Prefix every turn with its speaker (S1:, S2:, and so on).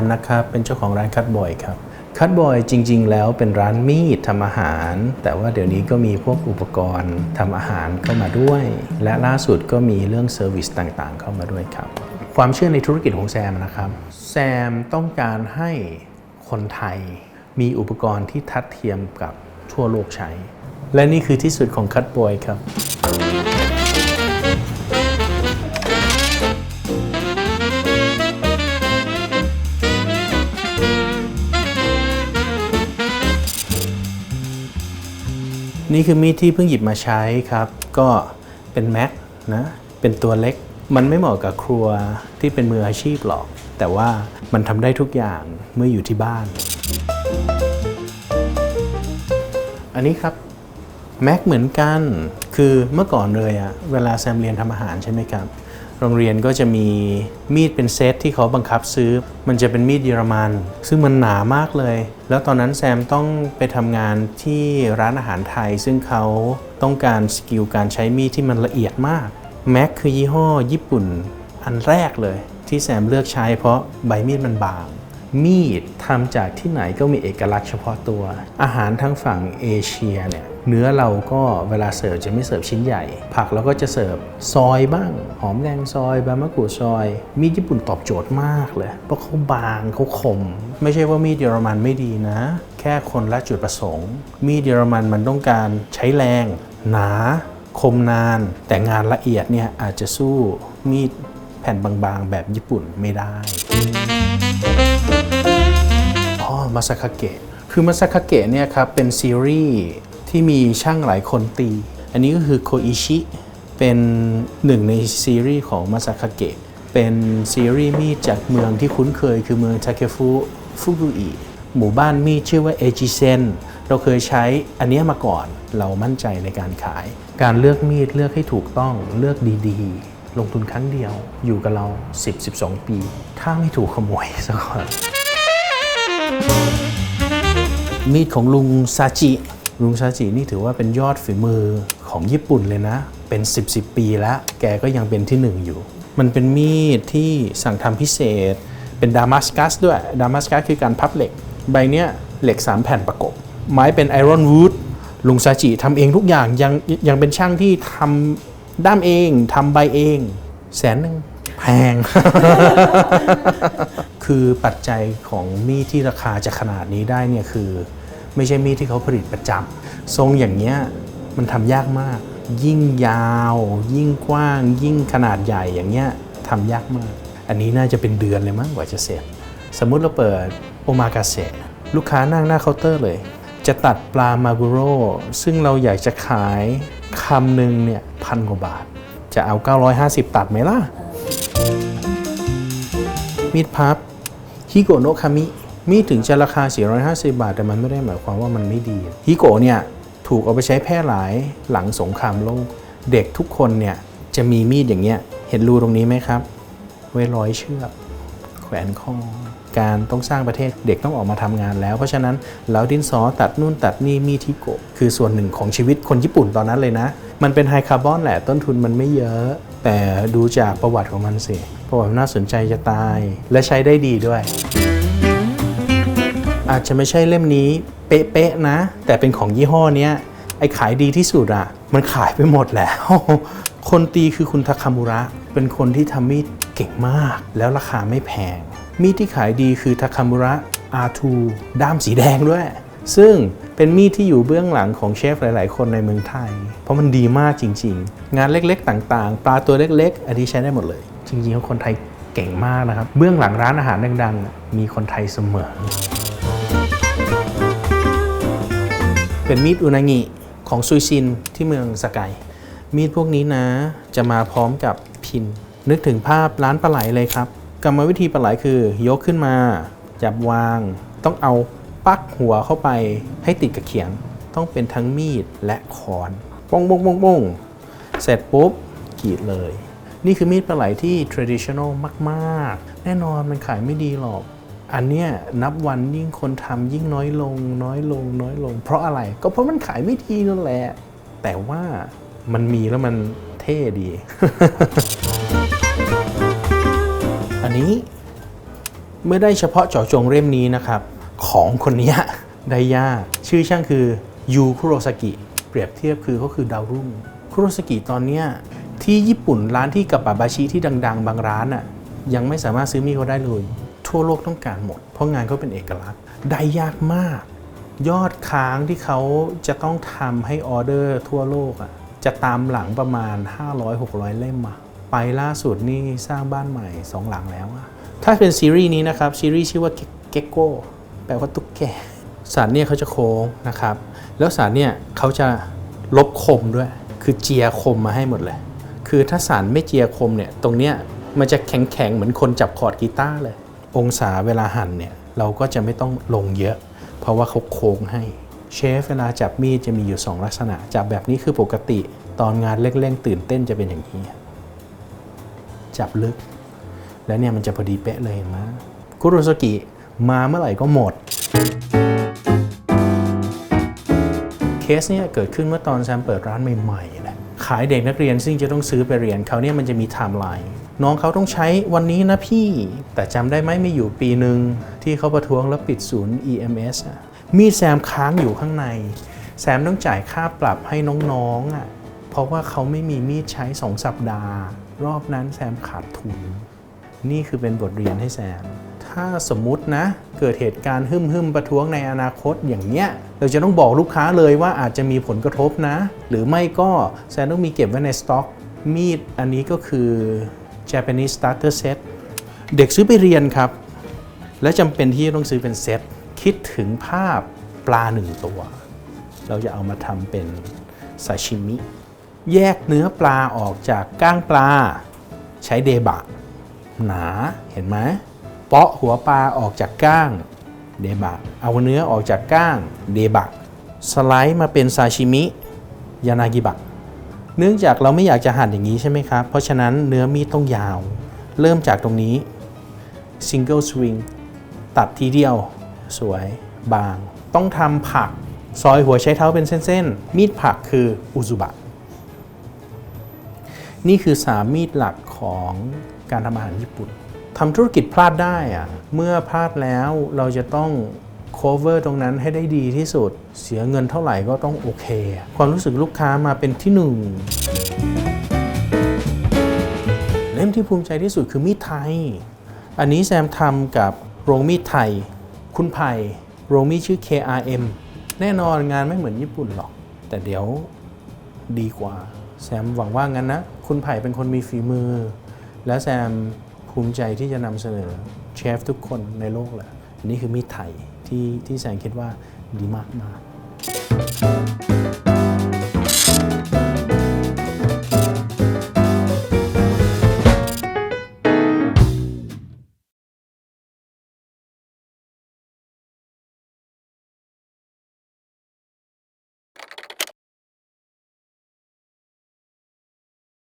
S1: มนะครับ เป็นเจ้าของร้านคัตบอยครับคัตบอยจริง ๆ แล้วเป็นร้านมีดทำอาหาร แต่ว่าเดี๋ยวนี้ก็มีพวกอุปกรณ์ทำอาหารเข้ามาด้วย และล่าสุดก็มีเรื่องเซอร์วิสต่างๆ เข้ามาด้วยครับ ความเชื่อในธุรกิจของแซมนะครับ แซมต้องการให้คนไทยมีอุปกรณ์ที่ทัดเทียมกับทั่วโลกใช้ และนี่คือที่สุดของคัตบอยครับ นี่คือมีดที่เพิ่งหยิบมาใช้ครับ ก็เป็นแม็กนะ เป็นตัวเล็ก มันไม่เหมาะกับครัวที่เป็นมืออาชีพหรอก แต่ว่ามันทำได้ทุกอย่างเมื่ออยู่ที่บ้าน อันนี้ครับแม็กเหมือนกัน คือเมื่อก่อนเลยอะเวลาแซมเรียนทำอาหารใช่ไหมครับ โรงเรียนก็จะมีมีดเป็นเซตที่เขาบังคับซื้อ มันจะเป็นมีดเยอรมัน ซึ่งมันหนามากเลย แล้วตอนนั้นแซมต้องไปทำงานที่ร้านอาหารไทย ซึ่งเขาต้องการสกิลการใช้มีดที่มันละเอียดมากแม็กคือยี่ห้อญี่ปุ่นอันแรกเลย ที่แซมเลือกใช้เพราะใบมีดมันบางมีดทำจากที่ไหนก็มีเอกลักษณ์เฉพาะตัว อาหารทั้งฝั่งเอเชียเนี่ย เนื้อเราก็เวลาเสิร์ฟจะไม่เสิร์ฟชิ้นใหญ่ ผักเราก็จะเสิร์ฟซอยบ้าง หอมแดงซอยใบมะกรูดซอย มีดญี่ปุ่นตอบโจทย์มากเลย เพราะเขาบางเขาคม ไม่ใช่ว่ามีดเยอรมันไม่ดีนะ แค่คนละจุดประสงค์ มีดเยอรมันมันต้องการใช้แรง หนาคมนาน แต่งานละเอียดเนี่ยอาจจะสู้มีดแผ่นบางๆ แบบญี่ปุ่นไม่ได้อ๋อมาซาคาเกะคือมาซาคาเกะเนี่ยครับเป็นซีรีส์ ที่มีช่างหลายคนตี อันนี้ก็คือโคอิชิ เป็นหนึ่งในซีรีส์ของมาซาคาเกะ เป็นซีรีส์มีดจากเมืองที่คุ้นเคย คือเมืองทาเคฟุฟุกุอิหมู่บ้านมีดชื่อว่าเอจิเซนเราเคยใช้อันนี้มาก่อนเรามั่นใจในการขาย การเลือกมีดเลือกให้ถูกต้องเลือกดีๆ ลงทุนครั้งเดียวอยู่กับเรา 10-12 ปี ถ้าไม่ถูกขโมยซะก่อนมีดของลุงซาจิ ลุงซาจินี่ถือว่าเป็นยอดฝีมือของญี่ปุ่นเลยนะ เป็น 10 10ปีแล้ว แกก็ยังเป็นที่หนึ่งอยู่ มันเป็นมีดที่สั่งทำพิเศษ เป็นดามัสกัสด้วย ดามัสกัสคือการพับเหล็ก ใบเนี้ยเหล็ก 3 แผ่นประกบ ไม้เป็นไอรอนวูดลุงซาจิทำเองทุกอย่างยังยังเป็นช่างที่ทำด้ามเองทำใบเอง แสนหนึ่งแพง คือปัจจัยของมีดที่ราคาจะขนาดนี้ได้เนี่ยคือ ไม่ใช่มีดที่เขาผลิตประจำทรงอย่างเงี้ยมันทำยากมาก ยิ่งยาว ยิ่งกว้าง ยิ่งขนาดใหญ่อย่างเงี้ยทำยากมาก อันนี้น่าจะเป็นเดือนเลยมั้งกว่าจะเสร็จ สมมุติเราเปิดโอมากาเสะลูกค้านั่งหน้าเคาน์เตอร์เลย จะตัดปลามากุโร่ซึ่งเราอยากจะขายคำหนึ่งเนี่ยพันกว่าบาท จะเอา 950 ตัดไหมล่ะ มีดพับฮิโกโนะคามิ มีถึงจะราคา 450 บาท แต่มันไม่ได้หมายความว่ามันไม่ดีฮิโกะเนี่ยถูกเอาไปใช้แพร่หลายหลังสงครามโลก เด็กทุกคนเนี่ยจะมีมีดอย่างเงี้ยเห็นรูตรงนี้ไหมครับ ไว้ร้อยเชือกแขวนคอการต้องสร้างประเทศเด็กต้องออกมาทำงานแล้ว เพราะฉะนั้นแล้วดินสอตัดนู่นตัดนี่มีดฮิโกะคือส่วนหนึ่งของชีวิตคนญี่ปุ่นตอนนั้นเลยนะ มันเป็นไฮคาร์บอนแหละต้นทุนมันไม่เยอะ แต่ดูจากประวัติของมันสิ ประวัติน่าสนใจจะตายและใช้ได้ดีด้วย อาจจะไม่ใช่เล่มนี้เป๊ะๆนะ แต่เป็นของยี่ห้อเนี้ยไอ้ขายดีที่สุดอะมันขายไปหมดแล้ว คนตีคือคุณทาคามุระ เป็นคนที่ทำมีดเก่งมาก แล้วราคาไม่แพง มีดที่ขายดีคือทาคามุระ R2 ด้ามสีแดงด้วย ซึ่งเป็นมีดที่อยู่เบื้องหลังของเชฟหลาย ๆ คนในเมืองไทย เพราะมันดีมากจริง ๆ งานเล็ก ๆ ต่าง ๆ ปลาตัวเล็ก ๆ อันนี้ใช้ได้หมดเลย จริง ๆ คนไทยเก่งมากนะครับ เบื้องหลังร้านอาหารดัง ๆ มีคนไทยเสมอ เป็นมีดอุนางิของซุยซินที่เมืองสกายมีดพวกนี้นะ จะมาพร้อมกับพิน นึกถึงภาพร้านปลาไหลเลยครับ กรรมวิธีปลาไหลคือยกขึ้นมา จับวาง ต้องเอาปักหัวเข้าไปให้ติดกับเขียง ต้องเป็นทั้งมีดและคอนปองปองปองปองเสร็จปุ๊บกรีดเลย นี่คือมีดปลาไหลที่ traditional มาก ๆ แน่นอนมันขายไม่ดีหรอก อันเนี้ยนับวันยิ่งคนทำยิ่งน้อยลง น้อยลง น้อยลง เพราะอะไรก็เพราะมันขายไม่ดีนั่นแหละ แต่ว่ามันมีแล้วมันเท่ดี อันนี้ไม่ได้เฉพาะเจาะจงเล่มนี้นะครับ ของคนเนี้ยได้ยากชื่อช่างคือยูคุโรซากิเปรียบเทียบคือเขาคือดาวรุ่งคุโรซากิตอนเนี้ยที่ญี่ปุ่นร้านที่กับบาบาชิที่ดัง ๆ บางร้านอะยังไม่สามารถซื้อมีเขาได้เลย ทั่วโลกต้องการหมด เพราะงานเขาเป็นเอกลักษณ์ได้ยากมาก ยอดค้างที่เขาจะต้องทำให้ออเดอร์ทั่วโลกอะจะตามหลังประมาณ 500-600 เล่มอะไปล่าสุดนี่สร้างบ้านใหม่ 2 หลังแล้วอะถ้าเป็นซีรีส์นี้นะครับซีรีส์ชื่อว่าเกโก้แปลว่าตุ๊กแกสารเนี่ยเขาจะโค้งนะครับ แล้วสารเนี่ยเขาจะลบคมด้วย คือเจียคมมาให้หมดเลย คือถ้าสารไม่เจียคมเนี่ย ตรงเนี้ยมันจะแข็งๆ เหมือนคนจับคอร์ดกีตาร์เลย องศาเวลาหั่นเนี่ยเราก็จะไม่ต้องลงเยอะ เพราะว่าเขาโค้งให้เชฟเวลาจับมีดจะมีอยู่ 2 ลักษณะ จับแบบนี้คือปกติ ตอนงานเร่งๆตื่นเต้นจะเป็นอย่างนี้ จับลึก แล้วเนี่ยมันจะพอดีเป๊ะเลยเห็นไหมคุโรสกิมาเมื่อไหร่ก็หมด เคสเนี่ยเกิดขึ้นเมื่อตอนแซมเปิดร้านใหม่ๆแหละขายเด็กนักเรียนซึ่งจะต้องซื้อไปเรียนเขาเนี่ยมันจะมีไทม์ไลน์ น้องเขาต้องใช้วันนี้นะพี่ แต่จำได้ไหมไม่อยู่ปีหนึ่งที่เขาประท้วงแล้วปิดศูนย์ EMS มีแซมค้างอยู่ข้างใน แซมต้องจ่ายค่าปรับให้น้องๆอะเพราะว่าเขาไม่มีมีดใช้2สัปดาห์ รอบนั้นแซมขาดทุน นี่คือเป็นบทเรียนให้แซม ถ้าสมมุตินะ เกิดเหตุการณ์หึ่มหึมประท้วงในอนาคตอย่างเนี้ย เราจะต้องบอกลูกค้าเลยว่าอาจจะมีผลกระทบนะ หรือไม่ก็แซมต้องมีเก็บไว้ในสต็อก มีดอันนี้ก็คือ Japanese Starter Set เด็กซื้อไปเรียนครับ และจำเป็นที่จะต้องซื้อเป็นเซตคิดถึงภาพปลาหนึ่งตัว เราจะเอามาทำเป็นซาชิมิ แยกเนื้อปลาออกจากก้างปลา ใช้เดบะ หนาเห็นไหมเปาะหัวปลาออกจากก้างเดบะ เอาเนื้อออกจากก้างเดบะ สไลด์มาเป็นซาชิมิยานากิบะ เนื่องจากเราไม่อยากจะหั่นอย่างนี้ใช่ไหมครับ เพราะฉะนั้นเนื้อมีดต้องยาว เริ่มจากตรงนี้ single swing ตัดทีเดียว สวยบาง ต้องทำผักซอยหัวใช้เท้าเป็นเส้นๆ มีดผักคืออุซุบะ นี่คือ3มีดหลักของการทำอาหารญี่ปุ่นทำธุรกิจพลาดได้อะเมื่อพลาดแล้วเราจะต้อง cover ตรงนั้นให้ได้ดีที่สุด เสียเงินเท่าไหร่ก็ต้องโอเค ความรู้สึกลูกค้ามาเป็นที่หนึ่งเล่มที่ภูมิใจที่สุดคือมีดไทย อันนี้แซมทำกับโรงมีดไทย คุณไผ่โรงมีดชื่อ KRM แน่นอนงานไม่เหมือนญี่ปุ่นหรอก แต่เดี๋ยวดีกว่า แซมหวังว่างั้นนะ คุณไผ่เป็นคนมีฝีมือ และแซมภูมิใจที่จะนำเสนอเชฟทุกคนในโลกแหละอันนี่คือมีดไทย ที่ที่แสงคิดว่าดีมากมาก